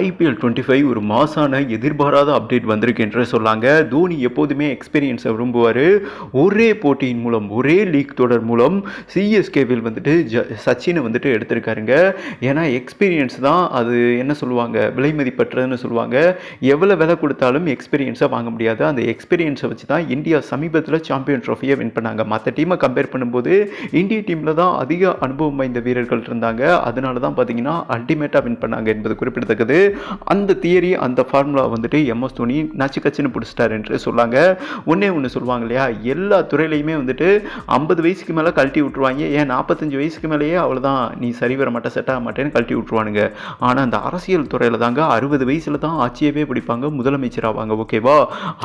IPL twenty five ஒரு மாசான எதிர்பாராத அப்டேட் வந்திருக்கு என்று சொல்லாங்க. தோனி எப்போதுமே எக்ஸ்பீரியன்ஸை விரும்புவார். ஒரே போட்டியின் மூலம் ஒரே லீக் தொடர் மூலம் சிஎஸ்கேவில் வந்துட்டு ஜ சச்சினை வந்துட்டு எடுத்திருக்காருங்க. ஏன்னா எக்ஸ்பீரியன்ஸ் தான் அது என்ன சொல்லுவாங்க விலை மதிப்பற்றதுன்னு சொல்லுவாங்க. எவ்வளோ விலை கொடுத்தாலும் எக்ஸ்பீரியன்ஸை வாங்க முடியாது. அந்த எக்ஸ்பீரியன்ஸை வச்சு தான் இந்தியா சமீபத்தில் சாம்பியன் ட்ராஃபியை வின் பண்ணாங்க. மற்ற டீமை கம்பேர் பண்ணும்போது இந்திய டீமில் தான் அதிக அனுபவம் வாய்ந்த வீரர்கள் இருந்தாங்க. அதனால தான் பார்த்தீங்கன்னா அல்டிமேட்டாக வின் பண்ணாங்க என்பது குறிப்பிடத்தக்கது. அந்த தியரி அந்த ஃபார்முலா வந்துட்டு எம்எஸ் தோனி நச்சு கச்சுன்னு பிடிச்சிட்டார் என்று சொல்லாங்க ஒன்றே ஒன்று சொல்லுவாங்க இல்லையா? எல்லா துறையிலையுமே வந்துட்டு ஐம்பது வயசுக்கு மேலே கழட்டி விட்ருவாங்க ஏன் நாற்பத்தஞ்சு வயசுக்கு மேலேயே அவ்வளோதான் நீ சரி வர மாட்டே செட் ஆக மாட்டேன்னு கழட்டி விட்டுருவானுங்க. ஆனால் அந்த அரசியல் துறையில் தாங்க அறுபது வயசில் தான் ஆட்சியவே பிடிப்பாங்க முதலமைச்சர் ஆவாங்க ஓகேவா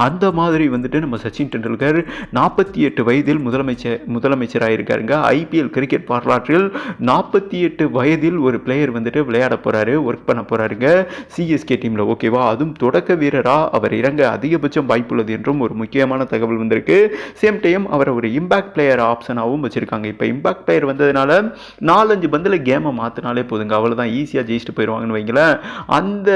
அந்த மாதிரி வந்துட்டு நம்ம சச்சின் டெண்டுல்கர் நாற்பத்தி எட்டு வயதில் முதலமைச்சர் முதலமைச்சராக இருக்காருங்க ஐபிஎல் கிரிக்கெட் வரலாற்றில் நாற்பத்தி எட்டு வயதில் ஒரு பிளேயர் வந்துட்டு விளையாட போகிறாரு ஒர்க் பண்ண போகிறாருங்க சிஎஸ்கே டீமில் ஓகேவா அதுவும் தொடக்க வீரராக அவர் இறங்க அதிகபட்சம் வாய்ப்புள்ளது என்றும் ஒரு முக்கியமான தகவல் வந்திருக்கு. சேம் டைம் அவரை ஒரு இம்பாக்ட் பிளேயர் ஆப்ஷனாகவும் வச்சுருக்காங்க. இப்போ இம்பாக்ட் பிளேயர் வந்ததுனால நாலஞ்சு பந்தில் கேமை மாற்றினாலே போதுங்க. அவ்வளோதான் ஈஸியாக ஜெயிச்சுட்டு போயிடுவாங்கன்னு வைங்களேன். அந்த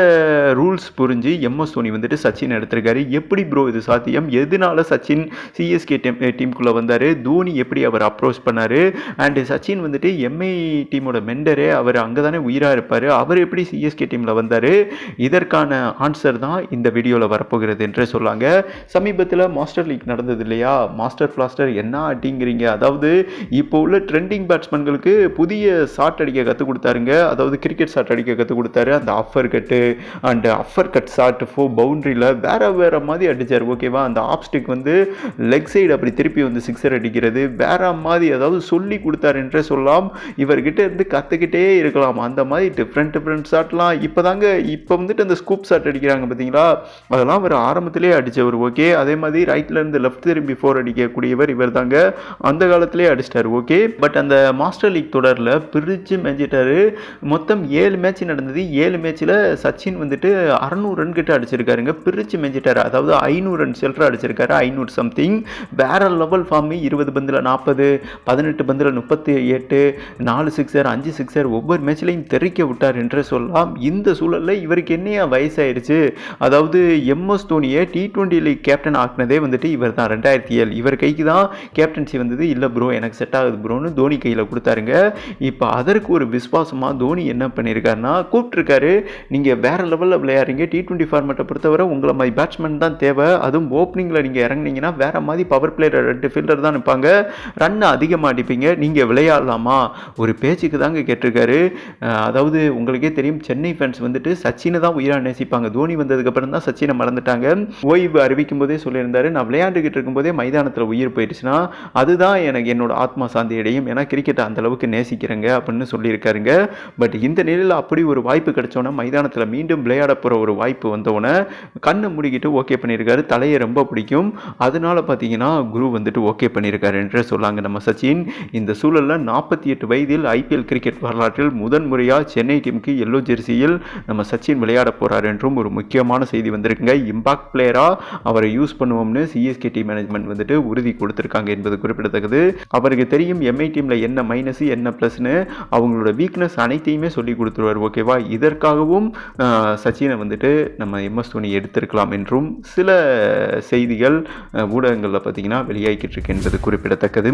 ரூல்ஸ் புரிஞ்சு எம்எஸ் தோனி வந்துட்டு சச்சின் எடுத்திருக்காரு. எப்படி ப்ரோ இது சாத்தியம்? எதனால சச்சின் சிஎஸ்கே டீம் டீமுக்குள்ளே eh, வந்தார்? தோனி எப்படி அவர் அப்ரோச் பண்ணார்? அண்டு சச்சின் வந்துட்டு எம்ஐ டீமோட மெண்டரே அவர் அங்கே தானே உயிராக இருப்பார். அவர் எப்படி சிஎஸ்கே டீமில் வந்தார் இதற்கான ஆன்சர் தான் இந்த வீடியோவில் வரப்போகிறது என்று சொல்லாங்க. சமீபத்தில் மாஸ்டர் லீக் நடந்தது இல்லையா? மாஸ்டர் பிளாஸ்டர் என்ன அப்படிங்கிறீங்க அதாவது இப்போ உள்ள ட்ரெண்டிங் பேட்ஸ்மேன்களுக்கு புதிய ஷாட் அடிக்க கற்றுக் கொடுத்தாருங்க. அதாவது கிரிக்கெட் ஷாட் அடிக்க கற்றுக் கொடுத்தாரு. அந்த upper cut and upper cut shot four பவுண்ட்ரியில் வேறு வேறு மாதிரி அடிச்சார். ஓகேவா அந்த ஆப்ஸ்டிக் வந்து லெக் சைடு அப்படி திருப்பி வந்து சிக்ஸர் அடிக்கிறது. வேற மாதிரி அதாவது சொல்லி கொடுத்தாரு என்றே சொல்லலாம். இவர்கிட்ட இருந்து கற்றுக்கிட்டே இருக்கலாம். அந்த மாதிரி டிஃப்ரெண்ட் டிஃப்ரெண்ட் ஷாட்லாம் இப்போ தாங்க இப்போ வந்துட்டு அந்த ஸ்கூப் ஷாட் அடிக்கிறாங்க பார்த்தீங்களா அதெல்லாம் அவர் ஆரம்பத்திலே அடித்தவர் ஓகே அதே மாதிரி ரைட்ல இருந்து லெஃப்ட் திரும்பி ஃபோர் அடிக்கக்கூடியவர் இவர் தாங்க அந்த காலத்திலே அடிச்சிட்டார். ஓகே பட் அந்த மாஸ்டர் லீக் தொடரில் பிரித்து மேய்ச்சிட்டாரு மொத்தம் ஏழு மேட்ச் நடந்தது. ஏழு மேட்ச்சில் சச்சின் வந்துட்டு அறநூறு ரன் கிட்ட அடிச்சிருக்காருங்க. பிரித்து மேஞ்சிட்டார். அதாவது ஐநூறு ரன் செல்ற அடிச்சிருக்காரு. ஐநூறு சம்திங் வேற லெவல் ஃபார்ம் இருபது பந்தில் நாற்பது பதினெட்டு பந்தில் முப்பத்தி எட்டு நாலு சிக்ஸர் அஞ்சு சிக்ஸர் ஒவ்வொரு மேட்ச்லையும் தெறிக்க விட்டார் என்று சொல்லலாம். இந்த சூழலில் இவருக்கு என்னையா வயசாயிடுச்சு? அதாவது எம்எஸ் தோனியை டி ட்வெண்ட்டி லீக் கேப்டன் ஆக்குனதே வந்துட்டு இவர் தான் ரெண்டாயிரத்தி ஏழு. இவர் கைக்கு தான் கேப்டன்சி வந்தது. இல்லை ப்ரோ எனக்கு செட் ஆகுது ப்ரோன்னு தோனி கையில் கொடுத்தாருங்க. இப்போ அதற்கு ஒரு விஸ்வாசமாக தோனி என்ன பண்ணியிருக்காருன்னா கூப்பிட்டுருக்காரு நீங்கள் வேற லெவலில் விளையாடுறீங்க. டி டுவெண்ட்டி ஃபார்மேட்டை பொறுத்தவரை உங்களை மாதிரி பேட்ஸ்மேன் தான் தேவை. அதுவும் ஓப்பனிங்கில் நீங்கள் இறங்குனீங்கன்னா வேறு மாதிரி பவர் பிளேயர் ரெண்டு ஃபீல்டர் தான் நிற்பாங்க ரன் அதிகமாக அடிப்பீங்க. நீங்கள் விளையாடலாமா? ஒரு பேச்சுக்கு தாங்க கேட்டிருக்காரு. அதாவது உங்களுக்கே தெரியும் சென்னை ஃபேன்ஸ் வந்துட்டு சச்சினை தான் உயிராக நேசிப்பாங்க. தோனி வந்ததுக்கப்புறம் தான் சச்சினை மறந்துட்டாங்க. ஓய்வு அறிவிக்கும் போதே சொல்லியிருந்தாரு. நான் விளையாண்டுக்கிட்டு இருக்கும்போதே மைதானத்தில் உயிர் போயிடுச்சுன்னா அதுதான் எனக்கு என்னோட ஆத்மா சாந்தி அடையும். ஏன்னா கிரிக்கெட்டை அந்த அளவுக்கு நேசிக்கிறேங்க அப்படின்னு சொல்லியிருக்காருங்க. பட் இந்த நிலையில் அப்படி ஒரு வாய்ப்பு கிடைச்சோன்னே மைதானத்தில் மீண்டும் விளையாட போகிற ஒரு வாய்ப்பு வந்தோடனே கண்ணை முடிக்கிட்டு ஓகே பண்ணியிருக்காரு. தலையை ரொம்ப பிடிக்கும். அதனால பார்த்தீங்கன்னா குரு வந்துட்டு ஓகே பண்ணியிருக்காரு என்று சொல்லாங்க நம்ம சச்சின். இந்த சூழலில் நாற்பத்தி எட்டு வயதில் ஐபிஎல் கிரிக்கெட் வரலாற்றில் முதன் முறையாக சென்னை டீமுக்கு எல்லோ ஜெர்சியில் நம்ம சச்சின் விளையாட போகிறார் என்றும் ஒரு முக்கியமான செய்தி வந்திருக்குங்க. இம்பாக்ட் பிளேயராக அவரை யூஸ் பண்ணுவோம்னு சிஎஸ்கே டீம் மேனேஜ்மெண்ட் வந்துட்டு உறுதி கொடுத்துருக்காங்க என்பது குறிப்பிடத்தக்கது. அவருக்கு தெரியும் எம்ஐ டீமில் என்ன மைனஸ் என்ன ப்ளஸ்னு அவங்களோட வீக்னஸ் அனைத்தையுமே சொல்லி கொடுத்துருவார் ஓகேவா இதற்காகவும் சச்சினை வந்துட்டு நம்ம எம்எஸ் தோனி எடுத்திருக்கலாம் என்றும் சில செய்திகள் ஊடகங்களில் பார்த்தீங்கன்னா வெளியாகிக்கிட்டு இருக்கு என்பது குறிப்பிடத்தக்கது.